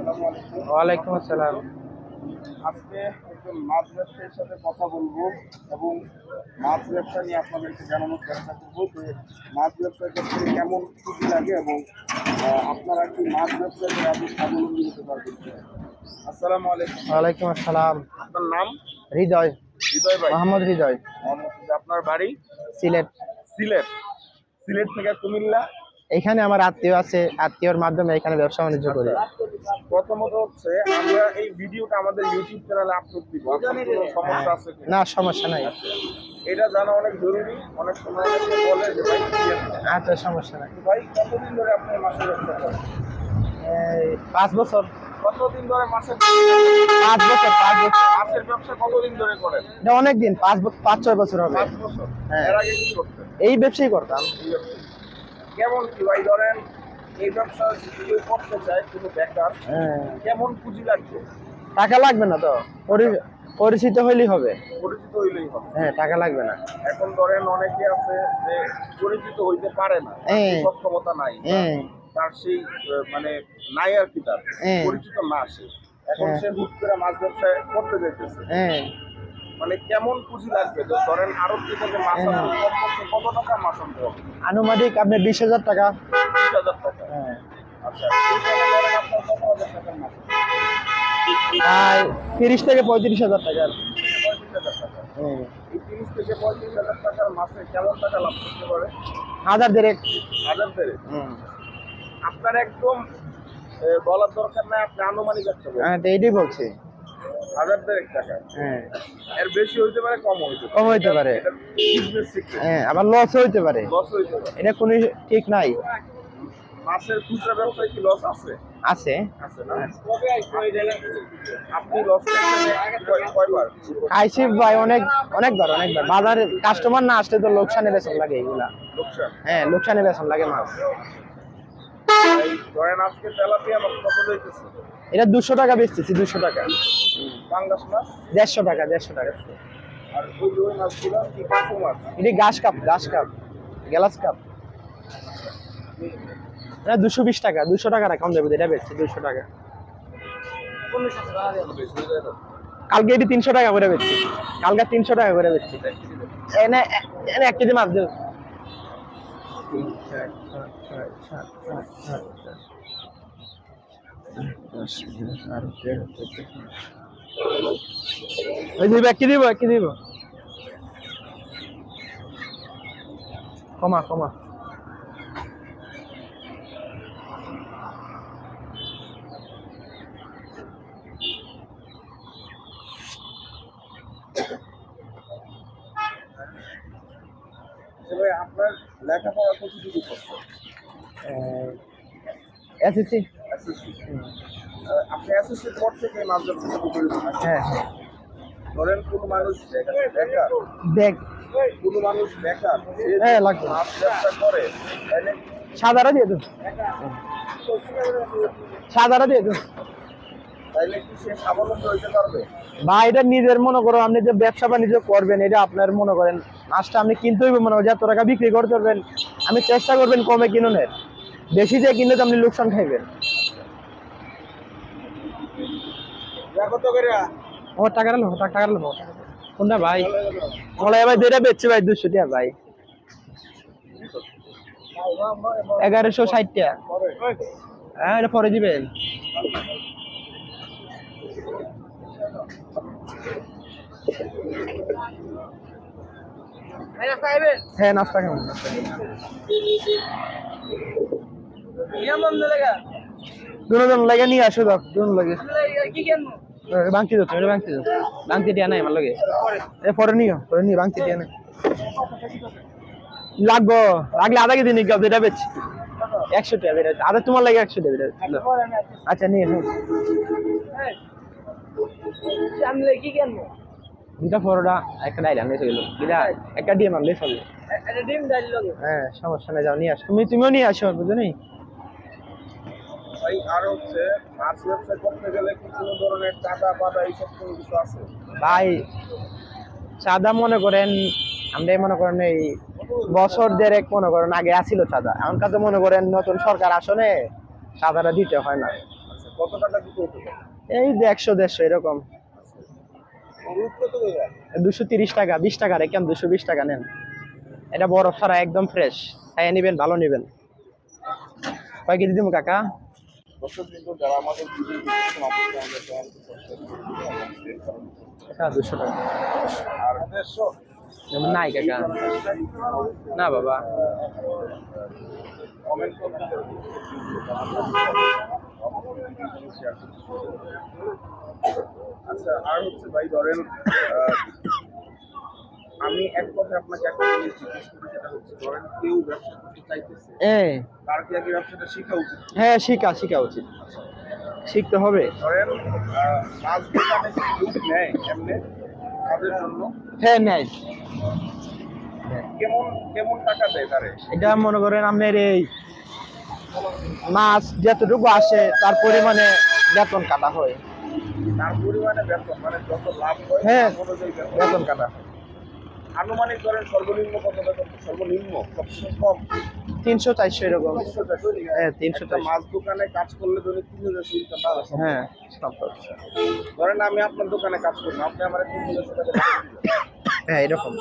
আসসালামু আলাইকুম। ওয়ালাইকুম আসসালাম। আজকে একজন মাছ ব্যবসায়ীর সাথে কথা বলব এবং মাছ ব্যবসা নিয়ে আপনাদেরকে জানানোর চেষ্টা করব যে মাছ ব্যবসার ক্ষেত্রে কেমন ছুটি লাগে এবং আপনারা কি মাছ ব্যবসায় করে আপনি স্বাবলম্বী হতে পারবেন আসসালামু আলাইকুম। ওয়ালাইকুম আসসালাম। আপনার নাম? হৃদয়। হৃদয় ভাই। মোহাম্মদ মোহাম্মদ হৃদয়। আপনার বাড়ি? সিলেট। সিলেট। সিলেট থেকে কুমিল্লা। এখানে আমার আত্মীয় আছে আত্মীয়র মাধ্যমে এখানে ব্যবসা বাণিজ্য করি। প্রথমত হচ্ছে আমরা এই ভিডিওটা আমাদের ইউটিউব চ্যানেলে আপলোড দিব। সমস্যা আছে না সমস্যা নাই। এটা জানা অনেক জরুরি। অনেক সময় বলে যে ভাই আচ্ছা সমস্যা নাই। ভাই কতদিন ধরে আপনি মাছের ব্যবসা করেন? এই পাঁচ বছর। কতদিন ধরে মাছের পাঁচ বছর পাঁচ বছর। মাছের ব্যবসা কতদিন ধরে করেন? অনেক দিন পাঁচ পাঁচ ছয় বছর হবে। পাঁচ বছর। হ্যাঁ। এর আগে কি করতেন? এই ব্যবসাই করতাম। কেমন কি ভাই ধরেন এই ব্যবসা যদি কেউ করতে চায় কোনো বেকার হ্যাঁ। কেমন পুঁজি লাগবে? টাকা লাগবে না তো। পরিচিত হইলেই হবে। পরিচিত হইলেই হবে। হ্যাঁ টাকা লাগবে না। এখন ধরেন অনেকে আছে যে পরিচিত হইতে পারে না হ্যাঁ। সক্ষমতা নাই হ্যাঁ। তার সেই মানে নাই আর কি তার। হ্যাঁ। পরিচিত না সে। এখন হ্যাঁ। সে হুট করে মাছ ব্যবসায় করতে যাইতেছে। হ্যাঁ। মানে কেমন পুঁজি লাগবে? তো ধরেন আরও থেকে যে মাছ কত টাকা মাছ আনতে হবে? আনুমানিক আপনার বিশ হাজার টাকা। বিশ হাজার টাকা। হ্যাঁ। আচ্ছা আপনার কত হাজার টাকার মাছ আর তিরিশ থেকে পঁয়ত্রিশ হাজার টাকা। তিরিশ থেকে পঁয়ত্রিশ হাজার টাকার মাছে কেমন টাকা লাভ করতে পারে? হাজার দেড়েক। হাজার দেড়ে হুম। আপনার একদম বলার দরকার নাই আপনি আনুমানিক একটা। হ্যাঁ এইটাই বলছি। হাজার দেড়েক টাকা। হ্যাঁ। এর বেশি হইতে পারে কম হইতে পারে। কম হইতে পারে। হ্যাঁ আবার লস হইতে পারে। লস হইতে পারে। এটা কোনো ঠিক নাই। মাছের খুচরা ব্যবসায় কি লস আছে? আছে। ভাই অনেক অনেকবার অনেকবার। বাজারে কাস্টমার না আসলে তো লোকসানে বেতন লাগে এগুলা। হ্যাঁ লোকসানে বেতন লাগে মাছ। ধরেন আজকে তেলাপিয়া মাছ কত যাইতেছে এটা দুশো টাকা বেচতেছি দুশো টাকা। দেড়শো টাকা দেড়শো টাকা। এটি ঘাস কাপ ঘাস কাপ গ্লাস কাপ। এটা দুশো বিশ টাকা দুশো টাকা রাখা দেবে এটা বেচছি দুশো টাকা। কালকে এটি তিনশো টাকা করে বেচছি। কালকে তিনশো টাকা করে বেচছি। এনে এনে এক কেজি মাছ দেব। দিব কেজি দিব? এক দিব? কমা কমা। আপনার লেখাপড়া কতটুকু করছে এসএসসি। এসএসসি আপনি এসএসসির পর থেকে মাছ ব্যবসা শুরু করে দিলেন। হ্যাঁ ধরেন কোনো মানুষ বেকার কোনো মানুষ বেকার হ্যাঁ, লাগবে। মাছ ব্যবসা করে তাহলে সাদারা দিয়ে দেবো সাদারা দিয়ে দেবো বা এটা নিজের মনে করো আপনি যে ব্যবসা বাণিজ্য করবেন এটা আপনার মনে করেন মাছটা আপনি কিনতে হইবে মনে করেন যত টাকা বিক্রি করতে পারবেন আমি চেষ্টা করবেন কমে কিনুনের। বেশি যে কিনলে তো আপনি লোকসান খাইবেন কত করে ও টাকা নেব টাকা টাকা নেব কোনটা ভাই? বলে ভাই দুইটা বেচছি ভাই দুশো টাকা ভাই। এগারোশো ষাট টাকা হ্যাঁ এটা পরে দিবেন। হ্যাঁ নাস্তা কেমন দুজন লাগে। নিয়ে আসো দুজন লাগে। তুমি দাও বাংতি দিয়া নাই আমার লগে। এ পরে নিও পরে নিও বাংতি দিয়া নাই। লাগবো লাগলে আধা কেজি নিয়ে যেটা বেচছি একশো টাকা বেটা আধা তোমার লাগে একশো টাকা বেটা আচ্ছা নিয়ে নিও দুটা পরোটা একটা ডাইল আনলে চলে দুটা একটা ডিম আনলে চলে হ্যাঁ সমস্যা নেই যাও নিয়ে আসো। তুমি তুমিও নিয়ে আসো বুঝো ভাই আর হচ্ছে মাছ ব্যবসা করতে গেলে কি কোনো ধরনের টাকা পাতা এইসব কোনো কিছু আছে? ভাই চাঁদা মনে করেন আমরা মনে করেন এই বছর দেড়েক মনে করেন আগে আসিল চাঁদা। এখনকার তো মনে করেন নতুন সরকার আসনে চাঁদাটা দিতে হয় না। আচ্ছা কত টাকা দিতে এই একশো দেড়শো এরকম। দুশো তিরিশ টাকা বিশ টাকা রেখে দুশো বিশ টাকা নেন? এটা বরফ ছাড়া একদম ফ্রেশ খাইয়ে নেবেন ভালো নেবেন। কয় কেজি দিব কাকা? দর্শক কিন্তু যারা আমাদের দুশো টাকা। আর নাই কাকা না বাবা। কমেন্ট আচ্ছা আর হচ্ছে ভাই ধরেন আমি এক কথা আপনাকে একটা জিনিস জিজ্ঞেস করি যেটা হচ্ছে ধরেন কেউ ব্যবসা করতে চাইতেছে এ। তার কি আগে ব্যবসাটা শেখা উচিত? হ্যাঁ শিখা শিখা উচিত। শিখতে হবে। ধরেন মাছ দোকানে লোক নেয় এমনি কাজের জন্য। হ্যাঁ নেয়। কেমন কেমন টাকা দেয় তারে? এটা মনে করেন আপনার এই মাছ যতটুকু আসে তার পরিমাণে বেতন কাটা হয়। তার পরিমাণে বেতন মানে যত লাভ হয় হ্যাঁ। বেতন কাটা হয়। আনুমানিক ধরেন সর্বনিম্ন কত বেতন সর্বনিম্ন? সবচেয়ে কম। তিনশো চারশো এরকম। হ্যাঁ তিনশো মাছ দোকানে কাজ করলে ধরে তিন হাজার হ্যাঁ। ধরেন আমি আপনার দোকানে কাজ করব আপনি আমার তিন হাজার টাকা হ্যাঁ এরকম।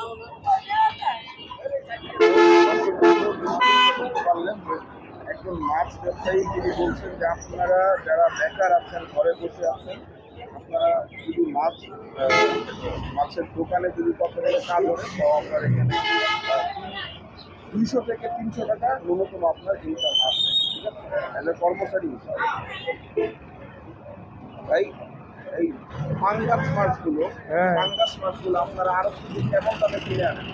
একজন মাছ ব্যবসায়ী তিনি বলছেন যে আপনারা যারা বেকার আছেন ঘরে বসে আছেন আপনারা যদি মাছ মাছের দোকানে যদি কত কাজ হবে তো আপনার এখানে দুইশো থেকে তিনশো টাকা ন্যূনতম আপনার ইনকাম আছে ঠিক আছে? এজ এ কর্মচারী হিসাবে। তাই এই পাঙ্গাস মাছগুলো হ্যাঁ। পাঙ্গাস মাছগুলো আপনারা আরও যদি কেমন দামে কিনে আনেন।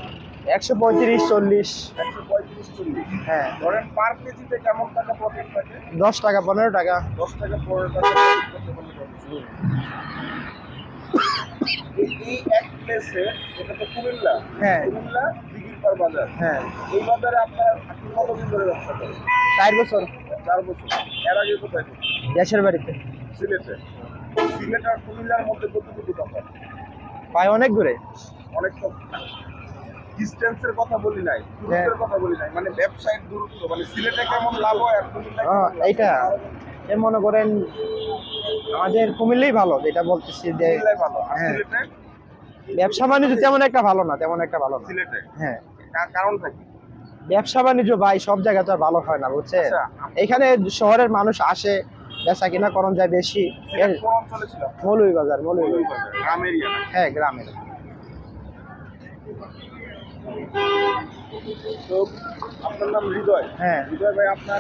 একশো পঁয়ত্রিশ চল্লিশ। একশো পঁয়ত্রিশ চল্লিশ। হ্যাঁ। ধরেন পার কেজিতে কেমন টাকা প্রফিট থাকে? দশ টাকা পনেরো টাকা। দশ টাকা পনেরো টাকা এই- কুমিল্লা হ্যাঁ। কুমিল্লা হ্যাঁ এই বাড়িতে। সিলেটে সিলেট আর কুমিল্লার মধ্যে কতটুকু তফাৎ অনেক দূরে। অনেক ডিস্টেন্সের কথা বলি নাই কথা বলি নাই মানে ব্যবসায়িক দূরত্ব মানে সিলেটে কেমন লাভ হয় এ মনে করেন আমাদের কুমিল্লেই ভালো যেটা বলতেছি যে ভালো। হ্যাঁ। ব্যবসা বাণিজ্য তেমন একটা ভালো না তেমন একটা ভালো না। হ্যাঁ। কা- কারণটা কি? ব্যবসা বাণিজ্য ভাই সব জায়গায় তো আর ভালো হয় না বুঝছে আচ্ছা। এখানে শহরের মানুষ আসে বেচা কিনা করণ যায় বেশি। এর বাজার এরিয়া না হ্যাঁ গ্রামের তো আপনার নাম হৃদয়। হ্যাঁ। হৃদয় ভাই আপনার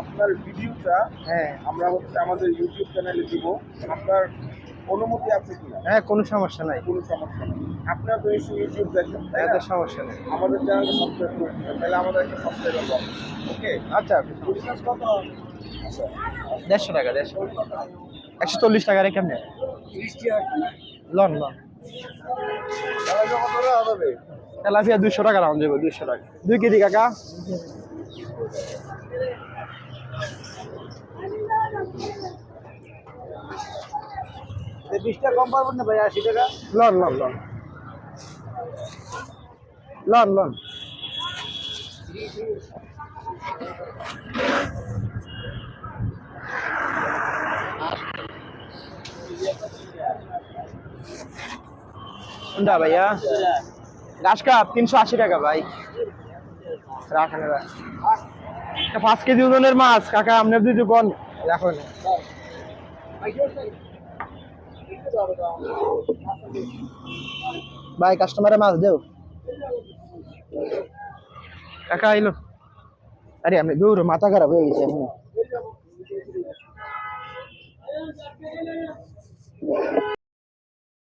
আপনার ভিডিওটা হ্যাঁ। আমরা হচ্ছে আমাদের ইউটিউব চ্যানেলে দিব। আপনার অনুমতি আছে কিনা? হ্যাঁ কোনো সমস্যা নাই। কোনো সমস্যা নেই। আপনার তো এসে ইউটিউব দেখেন তাই না? সমস্যা নেই। আমাদের চ্যানেলকে সাবস্ক্রাইব করে দিবেন তাহলে আমাদের একটা সাবস্ক্রাইবার পাবো ওকে আচ্ছা কত? আচ্ছা দেড়শো টাকা দেড়শো একশো চল্লিশ টাকা রেখে নেন লন লন। তেলাপিয়া দুশো টাকা রাউন্ড দেবো দুশো টাকা। দুই কেজি কাকা? বিশটা কম পারবেন না ভাই আশি টাকা? লন লন লন। লন লন। কোনটা ভাইয়া? ঘাস কাপ তিনশো আশি টাকা ভাই। রাখেন পাঁচ কেজি ওজনের মাছ কাকা আপনার যদি কোন রাখুন। ভাই কাস্টমারে মাছ দেও। কাকা আইলো আরে আমি দূর মাথা খারাপ হয়ে গেছে এমনি